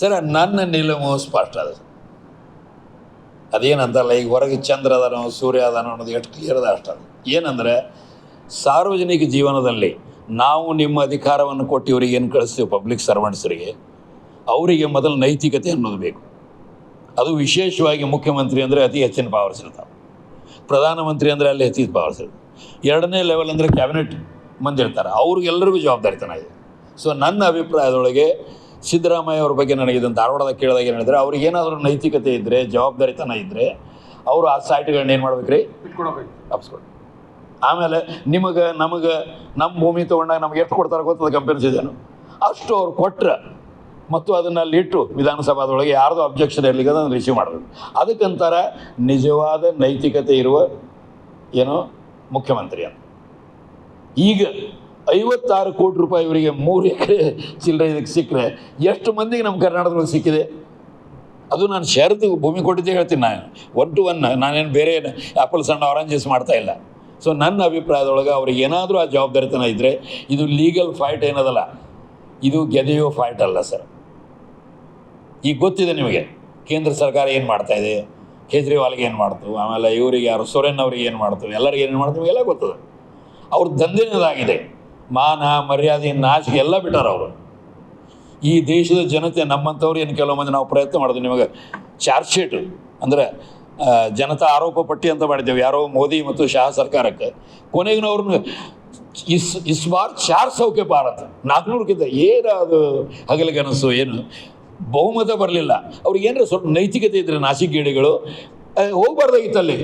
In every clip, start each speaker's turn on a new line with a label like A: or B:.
A: Sir, ನನ್ನ ನಿಲುವು ಸ್ಪಷ್ಟ ಅದ. ಅದೇನಂತಲ್ಲ, ಈಗ ಹೊರಗೆ ಚಂದ್ರ ಅದನೋ, ಸೂರ್ಯ ಅದನೋ ಅನ್ನೋದು ಎಷ್ಟು ಕ್ಲಿಯರ್ ಅದ ಅಷ್ಟ ಏನಂದ್ರೆ ಏನಂದರೆ, ಸಾರ್ವಜನಿಕ ಜೀವನದಲ್ಲಿ ನಾವು ನಿಮ್ಮ ಅಧಿಕಾರವನ್ನು ಕೊಟ್ಟು ಇವರಿಗೆ ಏನು ಕಳಿಸ್ತೀವಿ ಪಬ್ಲಿಕ್ ಸರ್ವೆಂಟ್ಸರಿಗೆ ಅವರಿಗೆ ಮೊದಲು ನೈತಿಕತೆ ಅನ್ನೋದು ಬೇಕು. ಅದು ವಿಶೇಷವಾಗಿ ಮುಖ್ಯಮಂತ್ರಿ ಅಂದರೆ ಅತಿ ಹೆಚ್ಚಿನ ಪವರ್ಸ್ ಇರ್ತಾವೆ ಪ್ರಧಾನಮಂತ್ರಿ ಅಂದರೆ ಅಲ್ಲಿ ಹೆಚ್ಚಿನ ಪವರ್ಸ್ ಇರ್ತವೆ ಎರಡನೇ ಲೆವೆಲ್ ಅಂದರೆ ಕ್ಯಾಬಿನೆಟ್ ಮಂದಿರ್ತಾರೆ. ಅವ್ರಿಗೆಲ್ಲರಿಗೂ ಜವಾಬ್ದಾರಿತನ ಇದೆ. ಸೊ ನನ್ನ ಅಭಿಪ್ರಾಯದೊಳಗೆ ಸಿದ್ದರಾಮಯ್ಯ ಅವ್ರ ಬಗ್ಗೆ ನನಗೆ ಇದನ್ನು ಧಾರವಾಡದಾಗ ಕೇಳಿದಾಗ ಏನು ಹೇಳಿದ್ರೆ ಅವ್ರಿಗೆ ಏನಾದರೂ ನೈತಿಕತೆ ಇದ್ದರೆ ಜವಾಬ್ದಾರಿತನ ಇದ್ದರೆ ಅವರು ಆ ಸೈಟ್ಗಳನ್ನ ಏನು ಮಾಡ್ಬೇಕು ರೀ ಅಪ್ಸ್ಕೊಂಡು ಆಮೇಲೆ ನಿಮಗೆ ನಮಗೆ ನಮ್ಮ ಭೂಮಿ ತೊಗೊಂಡಾಗ ನಮ್ಗೆ ಎಷ್ಟು ಕೊಡ್ತಾರೆ ಗೊತ್ತದ ಕಂಪೆನ್ಸೇಷನ್ ಅಷ್ಟು ಅವ್ರು ಕೊಟ್ರೆ ಮತ್ತು ಅದನ್ನು ಅಲ್ಲಿ ಇಟ್ಟು ವಿಧಾನಸಭಾದೊಳಗೆ ಯಾರ್ದು ಅಬ್ಜೆಕ್ಷನ್ ಇರಲಿಕ್ಕೆ ಅದನ್ನು ರಿಸೀವ್ ಮಾಡಬೇಕು. ಅದಕ್ಕಂತಾರೆ ನಿಜವಾದ ನೈತಿಕತೆ ಇರುವ ಏನೋ ಮುಖ್ಯಮಂತ್ರಿ ಅಂತ. ಈಗ ಐವತ್ತಾರು ಕೋಟಿ ರೂಪಾಯಿ ಇವರಿಗೆ ಮೂರು ಎಕರೆ ಚಿಲ್ಲರೆ ಇದಕ್ಕೆ ಸಿಕ್ಕರೆ ಎಷ್ಟು ಮಂದಿಗೆ ನಮ್ಮ ಕರ್ನಾಟಕದಲ್ಲಿ ಸಿಕ್ಕಿದೆ? ಅದು ನಾನು ಶೇರ್ದು ಭೂಮಿ ಕೊಟ್ಟಿದ್ದೆ ಹೇಳ್ತೀನಿ ನಾನು. ಒನ್ ಟು ಒನ್ ನಾನೇನು ಬೇರೆ ಆ್ಯಪಲ್ ಸಣ್ಣ ಆರೆಂಜಸ್ ಮಾಡ್ತಾ ಇಲ್ಲ. ಸೊ ನನ್ನ ಅಭಿಪ್ರಾಯದೊಳಗೆ ಅವ್ರಿಗೆ ಏನಾದರೂ ಆ ಜವಾಬ್ದಾರಿತನ ಇದ್ದರೆ ಇದು ಲೀಗಲ್ ಫೈಟ್ ಏನದಲ್ಲ, ಇದು ಗೆದೆಯೋ ಫೈಟ್ ಅಲ್ಲ ಸರ್. ಈಗ ಗೊತ್ತಿದೆ ನಿಮಗೆ, ಕೇಂದ್ರ ಸರ್ಕಾರ ಏನು ಮಾಡ್ತಾ ಇದೆ? ಕೇಜ್ರಿವಾಲ್ಗೆ ಏನು ಮಾಡ್ತು? ಆಮೇಲೆ ಇವರಿಗೆ ಯಾರು ಸೊರೆನ್ ಅವ್ರಿಗೆ ಏನು ಮಾಡ್ತು? ಎಲ್ಲರಿಗೆ ಏನು ಮಾಡ್ತು? ಎಲ್ಲ ಗೊತ್ತದೆ. ಅವ್ರ ದಂಧೆನದಾಗಿದೆ. ಮಾನ, ಮರ್ಯಾದೆ, ನಾಚಿಕೆ ಎಲ್ಲ ಬಿಟ್ಟಾರ ಅವರು. ಈ ದೇಶದ ಜನತೆ ನಮ್ಮಂಥವ್ರು ಏನು ಕೆಲವು ಮಂದಿ ನಾವು ಪ್ರಯತ್ನ ಮಾಡಿದ್ವಿ. ನಿಮಗೆ ಚಾರ್ಜ್ ಶೀಟ್ ಅಂದರೆ ಜನತಾ ಆರೋಪ ಪಟ್ಟಿ ಅಂತ ಮಾಡಿದ್ದೇವೆ. ಯಾರೋ ಮೋದಿ ಮತ್ತು ಶಾಹ ಸರ್ಕಾರಕ್ಕೆ. ಕೊನೆಗೂ ಅವ್ರನ್ನ ಇಸ್ ಇಸ್ ಬಾರ್ ಚಾರ್ ಸೌಕೆ ಭಾರತ. ನಾಲ್ಕುನೂರಕ್ಕಿಂತ ಏನು ಅದು ಹಗಲಗನಸು, ಏನು? ಬಹುಮತ ಬರಲಿಲ್ಲ. ಅವ್ರಿಗೆ ಏನಾರ ಸ್ವಲ್ಪ ನೈತಿಕತೆ ಇದ್ರೆ ನಾಸಿಗೇಡಿಗಳು ಹೋಗ್ಬಾರ್ದಾಗಿತ್ತು ಅಲ್ಲಿ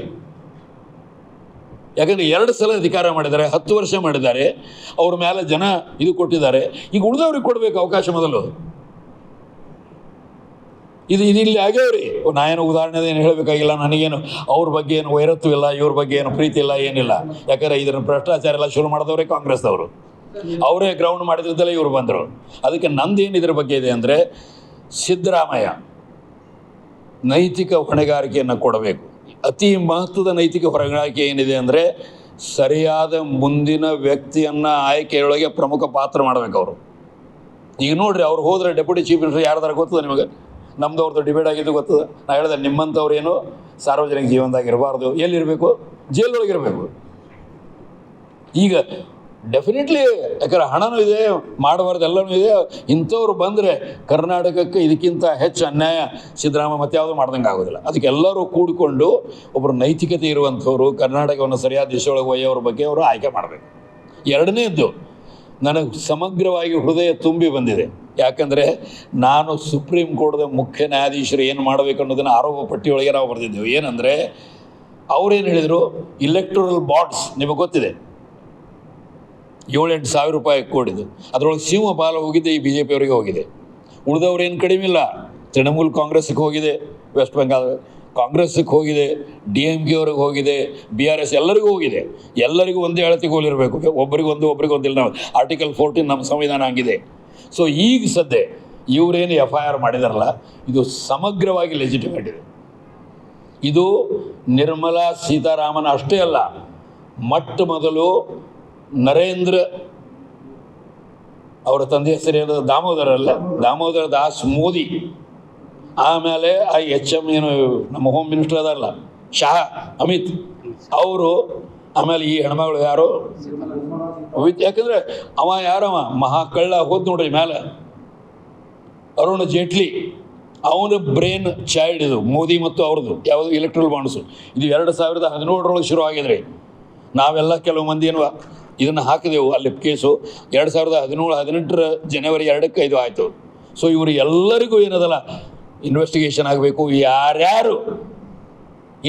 A: ಯಾಕಂದರೆ ಎರಡು ಸಲ ಅಧಿಕಾರ ಮಾಡಿದ್ದಾರೆ, ಹತ್ತು ವರ್ಷ ಮಾಡಿದ್ದಾರೆ, ಅವ್ರ ಮೇಲೆ ಜನ ಇದು ಕೊಟ್ಟಿದ್ದಾರೆ. ಈಗ ಉಳಿದವ್ರಿಗೆ ಕೊಡಬೇಕು ಅವಕಾಶ ಮೊದಲು. ಇದು ಇದು ಇಲ್ಲಿ ಆಗ್ಯಾವ್ರಿ. ನಾ ಏನು ಉದಾಹರಣೆ ಏನು ಹೇಳಬೇಕಾಗಿಲ್ಲ, ನನಗೇನು ಅವ್ರ ಬಗ್ಗೆ ಏನು ವೈರತ್ವ ಇಲ್ಲ, ಇವ್ರ ಬಗ್ಗೆ ಏನು ಪ್ರೀತಿ ಇಲ್ಲ, ಏನಿಲ್ಲ. ಯಾಕಂದ್ರೆ ಇದನ್ನು ಭ್ರಷ್ಟಾಚಾರ ಎಲ್ಲ ಶುರು ಮಾಡಿದವರೇ ಕಾಂಗ್ರೆಸ್ದವರು. ಅವರೇ ಗ್ರೌಂಡ್ ಮಾಡಿದ್ರಿಂದಲೇ ಇವ್ರು ಬಂದರು. ಅದಕ್ಕೆ ನಂದೇನು ಇದ್ರ ಬಗ್ಗೆ ಇದೆ ಅಂದರೆ ಸಿದ್ದರಾಮಯ್ಯ ನೈತಿಕ ಹೊಣೆಗಾರಿಕೆಯನ್ನು ಕೊಡಬೇಕು. ಅತಿ ಮಹತ್ವದ ನೈತಿಕ ಹೊರಗಣಿಕೆ ಏನಿದೆ ಅಂದರೆ ಸರಿಯಾದ ಮುಂದಿನ ವ್ಯಕ್ತಿಯನ್ನು ಆಯ್ಕೆಯೊಳಗೆ ಪ್ರಮುಖ ಪಾತ್ರ ಮಾಡಬೇಕು ಅವರು. ಈಗ ನೋಡ್ರಿ ಅವ್ರು ಹೋದ್ರೆ ಡೆಪ್ಯೂಟಿ ಚೀಫ್ ಮಿನಿಸ್ಟರ್ ಯಾರ್ದಾರ ಗೊತ್ತದ ನಿಮಗೆ? ನಮ್ದು ಅವ್ರದ್ದು ಡಿಬೇಟ್ ಆಗಿದ್ದು ಗೊತ್ತದ? ನಾ ಹೇಳಿದೆ ನಿಮ್ಮಂಥವ್ರು ಏನು ಸಾರ್ವಜನಿಕ ಜೀವನದಾಗ ಇರಬಾರ್ದು. ಎಲ್ಲಿರಬೇಕು? ಜೈಲೊಳಗಿರಬೇಕು ಈಗ ಡೆಫಿನೆಟ್ಲಿ ಯಾಕಂದ್ರೆ ಹಣನೂ ಇದೆ ಮಾಡಬಾರ್ದು ಎಲ್ಲನೂ ಇದೆ. ಇಂಥವ್ರು ಬಂದರೆ ಕರ್ನಾಟಕಕ್ಕೆ ಇದಕ್ಕಿಂತ ಹೆಚ್ಚು ಅನ್ಯಾಯ ಸಿದ್ದರಾಮಯ್ಯ ಮತ್ತೆ ಯಾವುದೂ ಮಾಡ್ದಂಗೆ ಆಗೋದಿಲ್ಲ. ಅದಕ್ಕೆ ಎಲ್ಲರೂ ಕೂಡಿಕೊಂಡು ಒಬ್ಬರು ನೈತಿಕತೆ ಇರುವಂಥವ್ರು, ಕರ್ನಾಟಕವನ್ನು ಸರಿಯಾದ ದಿಶೆಯೊಳಗೆ ಒಯ್ಯೋರ ಬಗ್ಗೆ ಅವರು ಆಯ್ಕೆ ಮಾಡಬೇಕು. ಎರಡನೇದ್ದು, ನನಗೆ ಸಮಗ್ರವಾಗಿ ಹೃದಯ ತುಂಬಿ ಬಂದಿದೆ. ಯಾಕಂದರೆ ನಾನು ಸುಪ್ರೀಂ ಕೋರ್ಟ್ದ ಮುಖ್ಯ ನ್ಯಾಯಾಧೀಶರು ಏನು ಮಾಡಬೇಕು ಅನ್ನೋದನ್ನು ಆರೋಪ ಪಟ್ಟಿಯೊಳಗೆ ನಾವು ಬರೆದಿದ್ದೆವು. ಏನಂದರೆ, ಅವರೇನು ಹೇಳಿದರು? ಇಲೆಕ್ಟ್ರಲ್ ಬಾಂಡ್ಸ್ ನಿಮಗೆ ಗೊತ್ತಿದೆ. ಏಳೆಂಟು ಸಾವಿರ ರೂಪಾಯಿ ಕೊಡಿದ್ದು ಅದರೊಳಗೆ ಸಿಂಹಪಾಲ ಹೋಗಿದ್ದೆ ಈ ಬಿ ಜೆ ಪಿಯವರಿಗೆ ಹೋಗಿದೆ. ಉಳಿದವ್ರು ಏನು ಕಡಿಮೆ ಇಲ್ಲ. ತೃಣಮೂಲ್ ಕಾಂಗ್ರೆಸ್ಗೆ ಹೋಗಿದೆ ವೆಸ್ಟ್ ಬೆಂಗಾಲ್ ಕಾಂಗ್ರೆಸ್ಗೆ ಹೋಗಿದೆ ಡಿ ಎಂ ಕೆ ಅವ್ರಿಗೆ ಹೋಗಿದೆ ಬಿ ಆರ್ ಎಸ್ ಎಲ್ಲರಿಗೂ ಹೋಗಿದೆ. ಎಲ್ಲರಿಗೂ ಒಂದೇ ಅಳತೆ ಹೋಗಿರಬೇಕು ಒಬ್ಬರಿಗೆ ಒಂದು ಒಬ್ಬರಿಗೆ ಒಂದಿಲ್ಲ ನಾವು ಆರ್ಟಿಕಲ್ ಫೋರ್ಟೀನ್ ನಮ್ಮ ಸಂವಿಧಾನ ಆಗಿದೆ ಸೊ ಈಗ ಸದ್ಯ ಇವರೇನು ಎಫ್ ಐ ಆರ್ ಮಾಡಿದಾರಲ್ಲ, ಇದು ಸಮಗ್ರವಾಗಿ ಲೆಜಿಟಿಮೇಟ್ ಇದೆ. ಇದು ನಿರ್ಮಲಾ ಸೀತಾರಾಮನ್ ಅಷ್ಟೇ ಅಲ್ಲ, ಮೊಟ್ಟ ಮೊದಲು ನರೇಂದ್ರ ಅವರ ತಂದೆ ಹೆಸರೇನು ದಾಮೋದರ ಅಲ್ಲ? ದಾಮೋದರ ದಾಸ್ ಮೋದಿ. ಆಮೇಲೆ ಆ ಎಚ್ ಎಂ ಏನು, ನಮ್ಮ ಹೋಮ್ ಮಿನಿಸ್ಟರ್ ಅದಾರಲ್ಲ, ಶಾ, ಅಮಿತ್ ಅವರು, ಆಮೇಲೆ ಈ ಹೆಣ್ಮಗಳು ಯಾರು? ಯಾಕಂದ್ರೆ ಅವ ಯಾರವ? ಮಹಾ ಕಳ್ಳ ಹೋದ್ ನೋಡ್ರಿ ಮೇಲೆ ಅರುಣ್ ಜೇಟ್ಲಿ, ಅವನ ಬ್ರೇನ್ ಚೈಲ್ಡ್ ಇದು, ಮೋದಿ ಮತ್ತು ಅವ್ರದ್ದು, ಯಾವುದು ಇಲೆಕ್ಟ್ರಲ್ ಬಾಂಡ್ಸು ಇದು ಎರಡು ಸಾವಿರದ ಹದಿನೇಳರೊಳಗೆ ಶುರು ಆಗಿದ್ರಿ. ನಾವೆಲ್ಲ ಕೆಲವು ಮಂದಿ ಏನು ಇದನ್ನು ಹಾಕಿದೆವು. ಅಲ್ಲಿ ಕೇಸು ಎರಡು ಸಾವಿರದ ಹದಿನೇಳು, ಹದಿನೆಂಟರ ಜನವರಿ ಎರಡಕ್ಕೆ ಇದು ಆಯಿತು. ಸೊ ಇವರು ಎಲ್ಲರಿಗೂ ಏನದಲ್ಲ ಇನ್ವೆಸ್ಟಿಗೇಷನ್ ಆಗಬೇಕು. ಯಾರ್ಯಾರು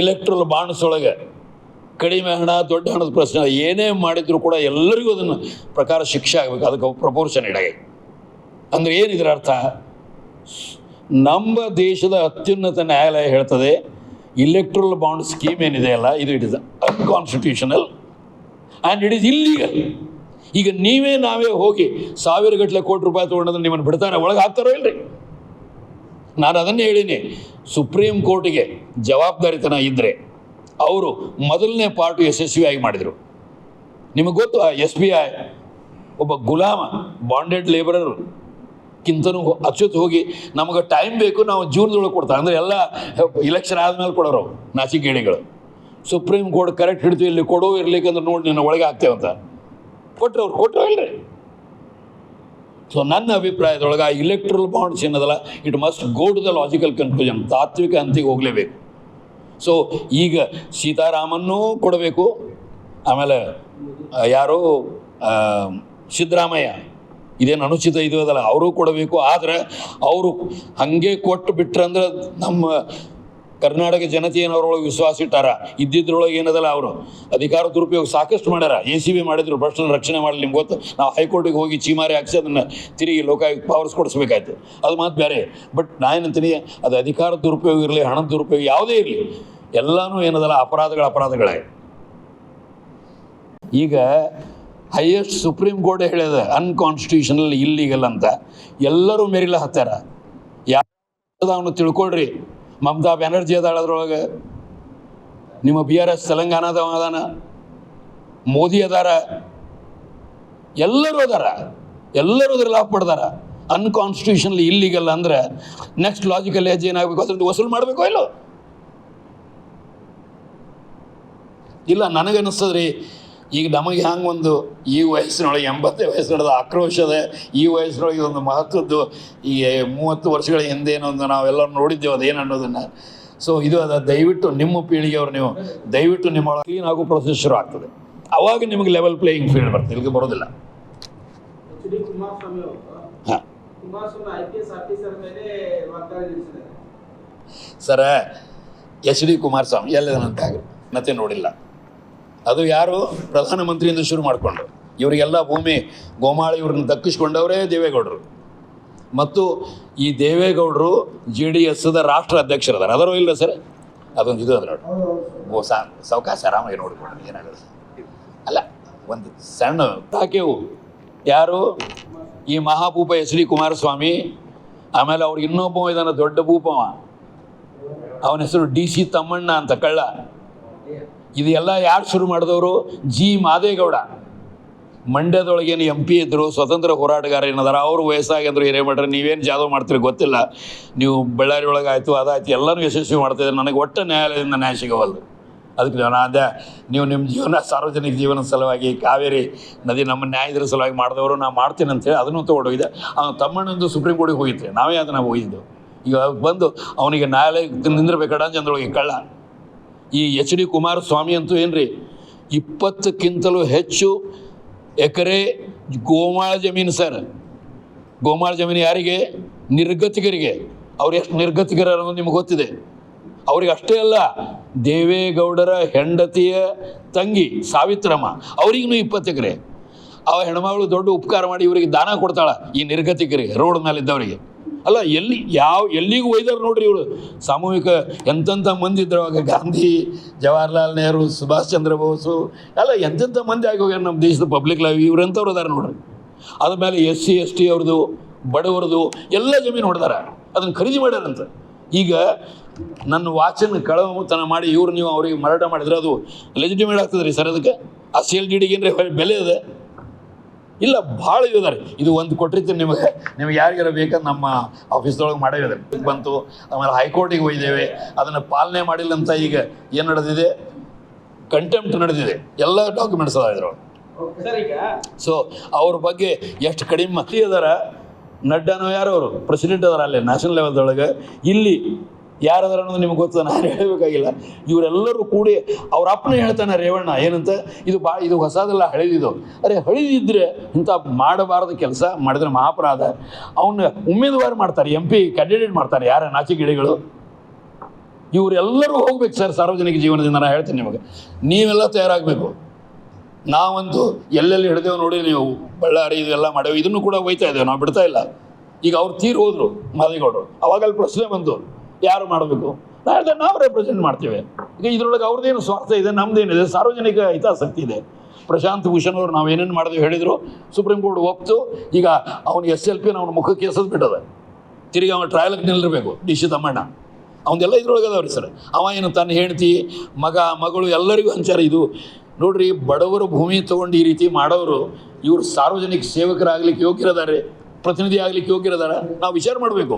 A: ಇಲೆಕ್ಟ್ರಲ್ ಬಾಂಡ್ಸ್ ಒಳಗೆ ಕಡಿಮೆ ಹಣ, ದೊಡ್ಡ ಹಣದ ಪ್ರಶ್ನೆ, ಏನೇ ಮಾಡಿದ್ರು ಕೂಡ ಎಲ್ಲರಿಗೂ ಅದನ್ನು ಪ್ರಕಾರ ಶಿಕ್ಷೆ ಆಗಬೇಕು. ಅದಕ್ಕೆ ಪ್ರಪೋರ್ಷನ್ ಇಡಾಗಿ ಅಂದರೆ ಇದರ ಅರ್ಥ? ನಮ್ಮ ದೇಶದ ಅತ್ಯುನ್ನತ ನ್ಯಾಯಾಲಯ ಹೇಳ್ತದೆ ಇಲೆಕ್ಟ್ರಲ್ ಬಾಂಡ್ ಸ್ಕೀಮ್ ಏನಿದೆ ಅಲ್ಲ, ಇದು it is unconstitutional and it is illegal ಈಗ ನೀವೇ ನಾವೇ ಹೋಗಿ ಸಾವಿರ ಗಟ್ಟಲೆ ಕೋಟಿ ರೂಪಾಯಿ ತೊಗೊಂಡ್ರೆ ನಿಮ್ಮನ್ನು ಬಿಡ್ತಾರೆ, ಒಳಗೆ ಹಾಕ್ತಾರೋ ಇಲ್ರಿ? ನಾನು ಅದನ್ನೇ ಹೇಳೀನಿ, ಸುಪ್ರೀಂ ಕೋರ್ಟಿಗೆ ಜವಾಬ್ದಾರಿತನ ಇದ್ದರೆ ಅವರು ಮೊದಲನೇ ಪಾರ್ಟು ಯಶಸ್ವಿಯಾಗಿ ಮಾಡಿದರು. ನಿಮಗೆ ಗೊತ್ತು ಎಸ್ ಬಿ ಐ ಒಬ್ಬ ಗುಲಾಮ ಬಾಂಡೆಡ್ ಲೇಬರರು ಕಿಂತನೂ ಅಚ್ಚುತ್ ಹೋಗಿ ನಮಗೆ ಟೈಮ್ ಬೇಕು, ನಾವು ಜೂನ್ದೊಳಗೆ ಕೊಡ್ತಾರೆ ಅಂದರೆ ಎಲ್ಲ ಇಲೆಕ್ಷನ್ ಆದಮೇಲೆ ಕೊಡೋರು ನಾಚಿಕೇಣಿಗಳು ಸುಪ್ರೀಂ ಕೋರ್ಟ್ ಕರೆಕ್ಟ್ ಹಿಡಿದು ಇಲ್ಲಿ ಕೊಡೋ ಇರ್ಲಿಕ್ಕಂದ್ರೆ ನೋಡಿ ನಿನ್ನ ಒಳಗೆ ಆಗ್ತೇವೆ ಅಂತ. ಕೊಟ್ಟರು ಅವ್ರು ಕೊಟ್ಟರು ಇಲ್ರಿ. ಸೊ ನನ್ನ ಅಭಿಪ್ರಾಯದೊಳಗೆ ಆ ಇಲೆಕ್ಟ್ರಲ್ ಬಾಂಡ್ಸ್ ಏನದಲ್ಲ it must go to the logical conclusion ತಾತ್ವಿಕ ಅಂತಿಗೆ ಹೋಗಲೇಬೇಕು. ಸೊ ಈಗ ಸೀತಾರಾಮನ್ನೂ ಕೊಡಬೇಕು. ಆಮೇಲೆ ಯಾರು ಸಿದ್ದರಾಮಯ್ಯ, ಇದೇನು ಅನುಚಿತ ಇದು ಅದಲ್ಲ, ಅವರು ಕೊಡಬೇಕು. ಆದರೆ, ಅವರು ಹಾಗೆ ಕೊಟ್ಟು ಬಿಟ್ರಂದ್ರೆ ನಮ್ಮ ಕರ್ನಾಟಕ ಜನತೆ ಏನು ಅವ್ರೊಳಗೆ ವಿಶ್ವಾಸ ಇಟ್ಟಾರ? ಇದ್ದಿದ್ರೊಳಗೆ ಏನದಲ್ಲ ಅವರು. ಅಧಿಕಾರ ದುರುಪಯೋಗ ಸಾಕಷ್ಟು ಮಾಡ್ಯಾರ. ಎ ಸಿ ಬಿ ಮಾಡಿದ್ರು ಭ್ರಷ್ಟನ ರಕ್ಷಣೆ ಮಾಡಲಿ, ನಿಮ್ಗೆ ಗೊತ್ತು? ನಾವು ಹೈಕೋರ್ಟಿಗೆ ಹೋಗಿ ಚೀಮಾರಿ ಹಾಕಿಸಿ ಅದನ್ನು ತಿರುಗಿ ಲೋಕಾಯುಕ್ತ ಪವರ್ಸ್ ಕೊಡಿಸ್ಬೇಕಾಯ್ತು. ಅದು ಮಾತು ಬೇರೆ ಬಟ್ ನಾನೇನಂತೀನಿ ಅದು ಅಧಿಕಾರ ದುರುಪಯೋಗ ಇರಲಿ, ಹಣದ ದುರುಪಯೋಗ ಯಾವುದೇ ಇರಲಿ, ಎಲ್ಲಾನು ಏನದಲ್ಲ, ಅಪರಾಧಗಳ ಅಪರಾಧಗಳೇ. ಈಗ ಹೈಯೆಸ್ಟ್ ಸುಪ್ರೀಂ ಕೋರ್ಟ್ ಹೇಳಿದೆ ಅನ್ಕಾನ್ಸ್ಟಿಟ್ಯೂಷನಲ್ ಇಲ್ಲಿಗಲ್ ಅಂತ. ಎಲ್ಲರೂ ಮೇರಿಲ್ಲ ಹತ್ತಾರ. ಯಾವ ಅವನು ತಿಳ್ಕೊಳ್ರಿ. ಮಮತಾ ಬ್ಯಾನರ್ಜಿ ಅದಾಳ ಅದ್ರೊಳಗೆ. ನಿಮ್ಮ ಬಿ ಆರ್ ಎಸ್ ತೆಲಂಗಾಣದವ ಅದಾನ. ಮೋದಿ ಅದಾರ. ಎಲ್ಲರೂ ಅದಾರ. ಎಲ್ಲರೂ ಅದ್ರ ಲಾಭ ಪಡ್ದಾರ ಅನ್ಕಾನ್ಸ್ಟಿಟ್ಯೂಷನ್ಲಿ ಇಲ್ಲಿಗೆಲ್ಲ ಅಂದ್ರೆ ನೆಕ್ಸ್ಟ್ ಲಾಜಿಕಲ್ ಏಜ್ ಏನಾಗಬೇಕು ಅದ್ರದ್ದು ವಸೂಲು ಮಾಡಬೇಕು ಇಲ್ಲೋ? ಇಲ್ಲ, ನನಗನ್ನಿಸ್ತದ್ರಿ. ಈಗ ನಮಗೆ ಹ್ಯಾಂಗೆ ಒಂದು ಈ ವಯಸ್ಸಿನೊಳಗೆ ಎಂಬತ್ತೇ ವಯಸ್ಸಿನೊಳಗೆ ಆಕ್ರೋಶದ ಈ ವಯಸ್ಸಿನೊಳಗೆ ಒಂದು ಮಹತ್ವದ್ದು ಈ ಮೂವತ್ತು ವರ್ಷಗಳ ಹಿಂದೇನೊಂದು ನಾವೆಲ್ಲ ನೋಡಿದ್ದೇವೆ ಅದೇನು ಅನ್ನೋದನ್ನು. ಸೊ ಇದು ಅದ ದಯವಿಟ್ಟು ನಿಮ್ಮ ಪೀಳಿಗೆಯವರು ನೀವು ದಯವಿಟ್ಟು ನಿಮ್ಮ ಕ್ಲೀನ್ ಆಗೋ ಪ್ರೊಸೆಸ್ ಶುರು ಆಗ್ತದೆ. ಅವಾಗ ನಿಮಗೆ ಲೆವೆಲ್ ಪ್ಲೇಯಿಂಗ್ ಫೀಲ್ಡ್ ಬರ್ತದೆ ಇಲ್ಲಿಗೆ ಬರೋದಿಲ್ಲ. ಹಾಂ. ಸರ ಎಚ್ ಡಿ ಕುಮಾರಸ್ವಾಮಿ ಎಲ್ಲಿದಾನಂತ ಮತ್ತೆ ನೋಡಿಲ್ಲ. ಅದು ಯಾರು? ಪ್ರಧಾನಮಂತ್ರಿಯಿಂದ ಶುರು ಮಾಡಿಕೊಂಡು ಇವರಿಗೆಲ್ಲ ಭೂಮಿ, ಗೋಮಾಳ ಇವ್ರನ್ನ ದಕ್ಕಿಸ್ಕೊಂಡವರೇ ದೇವೇಗೌಡರು. ಮತ್ತು ಈ ದೇವೇಗೌಡರು ಜೆ ಡಿ ಎಸ್ದ ರಾಷ್ಟ್ರ ಅಧ್ಯಕ್ಷರದಾರೆ ಅದರೋ ಇಲ್ಲ ಸರ್? ಅದೊಂದು ಇದು ಅದ ನೋಡಿ. ಓ, ಸಾ ಸಾವಕಾಶ ಆರಾಮಾಗಿ ನೋಡಿಕೊಂಡು ಏನಾಗಲ್ಲ ಅಲ್ಲ, ಒಂದು ಸಣ್ಣ ಹಾಕೆವು ಯಾರು? ಈ ಮಹಾಭೂಪ ಎಸ್ ಡಿ ಕುಮಾರಸ್ವಾಮಿ, ಆಮೇಲೆ ಅವ್ರಿಗೆ ಇನ್ನೊಬ್ಬ ಇದಾನ, ದೊಡ್ಡ ಭೂಪವ. ಅವನ ಹೆಸರು ಡಿ ಸಿ ತಮ್ಮಣ್ಣ ಅಂತ, ಕಳ್ಳ. ಇದೆಲ್ಲ ಯಾರು ಶುರು ಮಾಡಿದವರು ಜಿ ಮಾದೇಗೌಡ. ಮಂಡ್ಯದೊಳಗೇನು ಎಂ ಪಿ ಇದ್ದರು ಸ್ವತಂತ್ರ ಹೋರಾಟಗಾರ ಏನದಾರ, ಅವ್ರು ವಯಸ್ಸಾಗಿದ್ರು ಹಿರೇಮಠರು ನೀವೇನು ಜಾದವ್ ಮಾಡ್ತೀರಿ ಗೊತ್ತಿಲ್ಲ. ನೀವು ಬಳ್ಳಾರಿ ಒಳಗೆ ಆಯಿತು, ಅದಾಯ್ತು, ಎಲ್ಲನೂ ಯಶಸ್ವಿ ಮಾಡ್ತಿದ್ರು ನನಗೆ ಒಟ್ಟು ನ್ಯಾಯಾಲಯದಿಂದ ನ್ಯಾಯ ಸಿಗವಲ್ದು. ಅದಕ್ಕೆ ನಾನು ಅದೇ ನೀವು ನಿಮ್ಮ ಜೀವನ, ಸಾರ್ವಜನಿಕ ಜೀವನ ಸಲುವಾಗಿ, ಕಾವೇರಿ ನದಿ ನಮ್ಮ ನ್ಯಾಯದ್ರ ಸಲುವಾಗಿ ಮಾಡಿದವರು ನಾನು ಮಾಡ್ತೀನಿ ಅಂತೇಳಿ ಅದನ್ನು ತೊಗೊಂಡೋಗಿದ್ದೆ. ಅವ್ನು ತಮ್ಮಣ್ಣಂದು ಸುಪ್ರೀಂ ಕೋರ್ಟಿಗೆ ಹೋಗಿದ್ದೆ. ನಾವೇ ಅದನ್ನು ಹೋಗಿದ್ದು. ಈಗ ಬಂದು, ಅವನಿಗೆ ನ್ಯಾಯಾಲಯಕ್ಕೆ ನಿಂದಿರ್ಬೇಕಡ ಅಂದ್ರೊಳಗೆ ಕಳ್ಳ ಈ ಎಚ್ ಡಿ ಕುಮಾರಸ್ವಾಮಿ ಅಂತೂ ಏನ್ರಿ ಇಪ್ಪತ್ತಕ್ಕಿಂತಲೂ ಹೆಚ್ಚು ಎಕರೆ ಗೋಮಾಳ ಜಮೀನು ಸರ್. ಗೋಮಾಳ ಜಮೀನು ಯಾರಿಗೆ? ನಿರ್ಗತಿಕರಿಗೆ. ಅವ್ರು ಎಷ್ಟು ನಿರ್ಗತಿಕರ ಅನ್ನೋದು ನಿಮ್ಗೆ ಗೊತ್ತಿದೆ. ಅವ್ರಿಗೆ ಅಷ್ಟೇ ಅಲ್ಲ, ದೇವೇಗೌಡರ ಹೆಂಡತಿಯ ತಂಗಿ ಸಾವಿತ್ರಮ್ಮ ಅವ್ರಿಗೂ ಇಪ್ಪತ್ತು ಎಕರೆ. ಅವ ಹೆಣ್ಮಗಳು ದೊಡ್ಡ ಉಪಕಾರ ಮಾಡಿ ಇವರಿಗೆ ದಾನ ಕೊಡ್ತಾಳ ಈ ನಿರ್ಗತಿಕರಿಗೆ ಇದ್ದವರಿಗೆ ಅಲ್ಲ, ಎಲ್ಲಿ ಯಾವ, ಎಲ್ಲಿಗೂ ಒಯ್ದಾರ ನೋಡ್ರಿ ಇವರು. ಸಾಮೂಹಿಕ ಎಂತೆಂಥ ಮಂದಿ ಇದ್ರು ಅವಾಗ ಗಾಂಧಿ, ಜವಾಹರ್ಲಾಲ್ ನೆಹರು, ಸುಭಾಷ್ ಚಂದ್ರ ಬೋಸು. ಎಲ್ಲ ಎಂತೆಂಥ ಮಂದಿ ಆಗಿ ಹೋಗ್ಯಾರ ನಮ್ಮ ದೇಶದ ಪಬ್ಲಿಕ್ ಲೈವ್ ಇವ್ರಂಥವ್ರು ಅದಾರ ನೋಡ್ರಿ. ಅದ್ರ ಮೇಲೆ ಎಸ್ ಸಿ, ಎಸ್ ಟಿ ಅವ್ರದ್ದು ಬಡವರದು ಎಲ್ಲ ಜಮೀನು ಹೊಡೆದಾರ. ಅದನ್ನು ಖರೀದಿ ಮಾಡ್ಯಾರಂತ. ಈಗ ನನ್ನ ವಾಚನ್ನು ಕಳವತನ ಮಾಡಿ ಇವ್ರು ನೀವು ಅವ್ರಿಗೆ ಮಾರಾಟ ಮಾಡಿದ್ರೆ ಅದು ಲೆಜಿಟಿಮೇಟ್ ಆಗ್ತದೆ ಸರ್ ಅದಕ್ಕೆ. ಆ ಸೇಲ್ ಡಿಡಿಗೆ ಏನ್ರಿ ಬೆಲೆ ಇದೆ ಇಲ್ಲ, ಭಾಳ ಇದಾರೆ. ಇದು ಒಂದು ಕೊಟ್ಟಿರ್ತೀನಿ ನಿಮಗೆ. ನಿಮ್ಗೆ ಯಾರಿಗಾರ ಬೇಕಂದ್ರೆ ನಮ್ಮ ಆಫೀಸ್ದೊಳಗೆ ಮಾಡಿದೆ ಬಂತು, ಆಮೇಲೆ ಹೈಕೋರ್ಟಿಗೆ ಒಯ್ದೇವೆ ಅದನ್ನು ಪಾಲನೆ ಮಾಡಿಲ್ಲ ಅಂತ ಈಗ ಏನು ನಡೆದಿದೆ? ಕಂಟೆಂಪ್ಟ್ ನಡೆದಿದೆ. ಎಲ್ಲ ಡಾಕ್ಯುಮೆಂಟ್ಸ್ ಅದ ಇದ್ರೊಳಗೆ. ಸೊ ಅವ್ರ ಬಗ್ಗೆ ಎಷ್ಟು ಕಡಿಮೆ ಅದಾರ? ನಡ್ಡಾನೋ ಯಾರು ಅವರು ಪ್ರೆಸಿಡೆಂಟ್ ಅದಾರ ಅಲ್ಲಿ ನ್ಯಾಷನಲ್ ಲೆವೆಲ್ದೊಳಗೆ ಇಲ್ಲಿ ಯಾರು ಅದಾರ ಅನ್ನೋದು ನಿಮ್ಗೆ ಗೊತ್ತದ ನಾನು ಹೇಳಬೇಕಾಗಿಲ್ಲ. ಇವರೆಲ್ಲರೂ ಕೂಡಿ ಅವ್ರ ಅಪ್ಪನೇ ಹೇಳ್ತಾನೆ, ರೇವಣ್ಣ, ಏನಂತ? ಇದು ಬಾ, ಇದು ಹೊಸದಲ್ಲ ಹಳಿದಿದ್ದು ಅರೆ, ಹಳಿದಿದ್ರೆ ಇಂಥ ಮಾಡಬಾರದ ಕೆಲಸ ಮಾಡಿದ್ರೆ ಮಹಾಪರಾಧ. ಅವನ್ನ ಉಮೇದುವಾರ ಮಾಡ್ತಾರೆ, ಎಂ ಪಿ ಕ್ಯಾಂಡಿಡೇಟ್ ಮಾಡ್ತಾರೆ, ಯಾರ ನಾಚಿಗಿಡಿಗಳು ಇವರೆಲ್ಲರೂ ಹೋಗ್ಬೇಕು ಸರ್, ಸಾರ್ವಜನಿಕ ಜೀವನದಿಂದ ನಾನು ಹೇಳ್ತೀನಿ ನಿಮಗೆ. ನೀವೆಲ್ಲ ತಯಾರಾಗಬೇಕು. ನಾವಂತೂ ಎಲ್ಲೆಲ್ಲಿ ಹಿಡಿದೇವು ನೋಡಿ ನೀವು, ಬಳ್ಳಾರಿ ಇದೆಲ್ಲ ಮಾಡೇವು, ಇದನ್ನು ಕೂಡ ಒಯ್ತಾ ಇದ್ದೇವೆ, ನಾವು ಬಿಡ್ತಾ ಇಲ್ಲ. ಈಗ ಅವ್ರು ತೀರ್ ಹೋದರು, ಮಾದೇಗೌಡರು. ಅವಾಗ ಅಲ್ಲಿ ಪ್ರಶ್ನೆ ಬಂತು. ಯಾರು ಮಾಡಬೇಕು? ನಾವು ರೆಪ್ರೆಸೆಂಟ್ ಮಾಡ್ತೇವೆ. ಈಗ ಇದ್ರೊಳಗೆ ಅವ್ರದ್ದೇನು ಸ್ವಾರ್ಥ ಇದೆ, ನಮ್ದೇನಿದೆ, ಸಾರ್ವಜನಿಕ ಹಿತಾಸಕ್ತಿ ಇದೆ. ಪ್ರಶಾಂತ್ ಭೂಷಣ್ ಅವರು ನಾವು ಏನೇನು ಮಾಡಿದ್ವಿ ಹೇಳಿದರು ಸುಪ್ರೀಂ ಕೋರ್ಟ್ ಒಪ್ತು, ಈಗ ಅವನು ಎಸ್ ಎಲ್ ಪಿ ಅವ್ನ ಮುಖಕ್ಕೆ ಎಸದ್ ಬಿಟ್ಟದ. ತಿರುಗಿ ಅವನ ಟ್ರಯಲ್ಗೆ ನಿಲ್ಲಿರಬೇಕು ಡಿ ಸಿ ತಮ್ಮಣ್ಣ. ಅವನ್ನೆಲ್ಲ ಇದ್ರೊಳಗೆ ಅದಾವ್ರಿ ಸರ್. ಅವ ಏನು ತನ್ನ ಹೆಂಡತಿ, ಮಗ, ಮಗಳು ಎಲ್ಲರಿಗೂ ಹಂಚಾರ ಇದು. ನೋಡ್ರಿ, ಬಡವರು ಭೂಮಿ ತೊಗೊಂಡು ಈ ರೀತಿ ಮಾಡೋರು, ಇವರು ಸಾರ್ವಜನಿಕ ಸೇವಕರಾಗ್ಲಿಕ್ಕೆ ಯೋಗ್ಯರದಾರೆ, ಪ್ರತಿನಿಧಿ ಆಗ್ಲಿಕ್ಕೆ ಯೋಗ್ಯರದಾರ, ನಾವು ವಿಚಾರ ಮಾಡಬೇಕು.